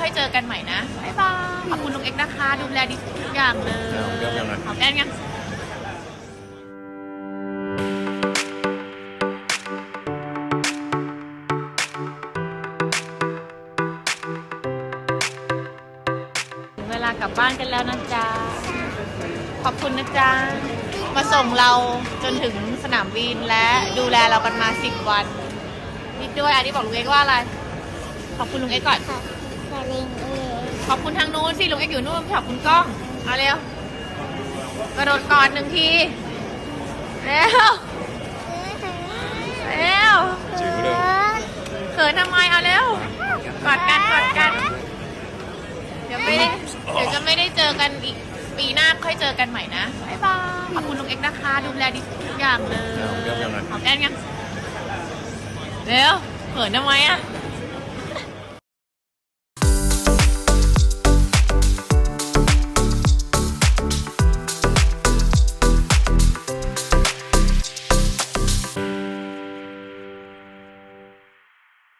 ค่อยเจอกันใหม่นะบ๊ายบาย ขอบคุณลุงเอ็กซ์นะคะ ดูแลดีทุกอย่างเลยเอาเดี๋ยวยังไงหอมแก้มยัง ถึงเวลากลับบ้านกันแล้วนะจ๊ะ ขอบคุณนะจ๊ะ มาส่งเราจนถึงสนามบินและดูแลเรากันมาสิบวันนิดด้วยอันนี้บอกลุงเอ็กซ์ว่าอะไร ขอบคุณลุงเอ็กซ์ก่อนค่ะสลิงเอขอบคุณทางนู้นสิลุงเอ็กซ์อยู่นู่นขอบคุณกล้อง เอาเร็ว กระโดดกอดหนึ่งที เร็ว เร็ว จิ๋วเลยเขินทำไมเอาเร็ว กอดกันกอดกัน เดี๋ยวไม่ได้เดี๋ยวจะไม่ได้เจอกันอีกปีหน้าค่อยเจอกันใหม่นะบ๊ายบาย ขอบคุณลุงเอ็กซ์นะคะดูแลดีทุกอย่างเลยเอาเดี๋ยวยังไง หอมแก้มยัง เร็วเขินทำไมอะอ